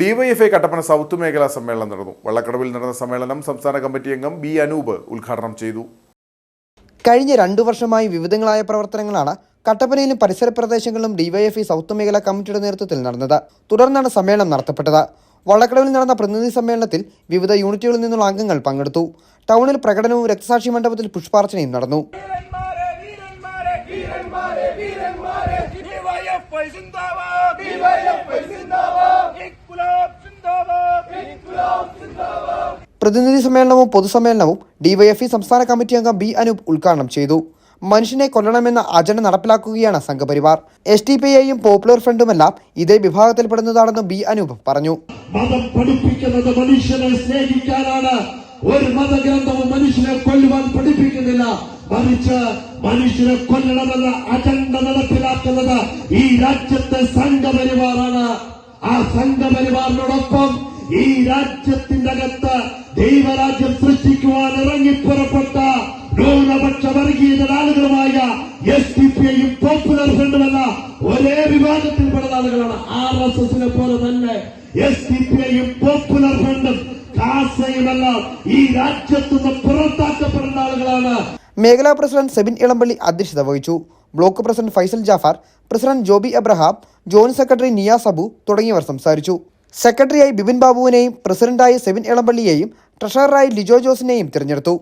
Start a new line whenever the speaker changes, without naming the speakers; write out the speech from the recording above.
DYFI Kattappana south മേഖലാ സമ്മേളനം നടന്നു. വള്ളക്കടവിൽ നടന്ന സമ്മേളനം സംസ്ഥാന കമ്മിറ്റി അംഗം ബി അനൂപ് ഉദ്ഘാടനം ചെയ്തു.
കഴിഞ്ഞ രണ്ടു വർഷമായി വിവിധങ്ങളായ പ്രവർത്തനങ്ങളാണ് കട്ടപ്പനയിലും പരിസര പ്രദേശങ്ങളിലും ഡിവൈഎഫ്ഐ സൗത്ത് മേഖലാ കമ്മിറ്റിയുടെ നേതൃത്വത്തിൽ നടന്നത്. തുടർന്നാണ് സമ്മേളനം നടത്തപ്പെട്ടത്. വള്ളക്കടവിൽ നടന്ന പ്രതിനിധി സമ്മേളനത്തിൽ വിവിധ യൂണിറ്റുകളിൽ നിന്നുള്ള അംഗങ്ങൾ പങ്കെടുത്തു. ടൗണിൽ പ്രകടനവും രക്തസാക്ഷി മണ്ഡപത്തിൽ പുഷ്പാർച്ചനയും നടന്നു.
ഡിവൈഎഫ്ഐ സിന്ദാബാദ് ഡിവൈഎഫ്ഐ സിന്ദാബാദ്.
പ്രതിനിധി സമ്മേളനവും പൊതുസമ്മേളനവും ഡിവൈഎഫ്ഇ സംസ്ഥാന കമ്മിറ്റി അംഗം ബി അനൂപ് ഉദ്ഘാടനം ചെയ്തു. മനുഷ്യനെ കൊല്ലണമെന്ന അജണ്ട നടപ്പിലാക്കുകയാണ് സംഘപരിവാർ. എസ് ടി പി ഐയും പോപ്പുലർ ഫ്രണ്ടുമെല്ലാം ഇതേ വിഭാഗത്തിൽപ്പെടുന്നതാണെന്നും ബി അനൂപ് പറഞ്ഞു.
മതം പഠിപ്പിക്കുന്നത് മനുഷ്യനെ സ്നേഹിക്കാനാണ്. ഒരു മതഗ്രന്ഥവും മനുഷ്യനെ കൊല്ലുവാൻ പഠിപ്പിക്കുന്നില്ല. മറിച്ച് മനുഷ്യനെ കൊല്ലണമെന്ന അജണ്ട നടപ്പിലാക്കുന്നത് ഈ രാജ്യത്തെ സംഘപരിവാറാണ്. ആ സംഘപരിവാറിനോടൊപ്പം ഈ രാജ്യത്തിന്റെ അകത്ത് ദൈവരാജ്യം സൃഷ്ടിക്കുവാൻ ഇറങ്ങിപ്പുറപ്പെട്ട ന്യൂനപക്ഷ വർഗീയത ആളുകളുമായ എസ് ഡി പി ഐയും പോപ്പുലർ ഫ്രണ്ടുമല്ല ഒരേ വിഭാഗത്തിൽപ്പെടുന്ന ആളുകളാണ്. ആർ എസ് എസിനെ പോലെ തന്നെ എസ് ഡി പി ഐയും പോപ്പുലർ ഫ്രണ്ടും കാസയുമെല്ലാം ഈ രാജ്യത്തുനിന്ന് പുറത്താക്കപ്പെടുന്ന ആളുകളാണ്.
മേഖലാ പ്രസിഡന്റ് സെബിൻ ഇളമ്പള്ളി അധ്യക്ഷത വഹിച്ചു. Block president Faisal Jafar president Joby Abraham joint secretary Niya Sabu തുടങ്ങിയവർ സംസാരിച്ചു. സെക്രട്ടറിയായി ബിപിൻ ബാബുവിനെയും പ്രസിഡന്റായി സെവിൻ ഇളമ്പള്ളിയെയും ട്രഷററായി ലിജോ ജോസിനെയും തിരഞ്ഞെടുത്തു.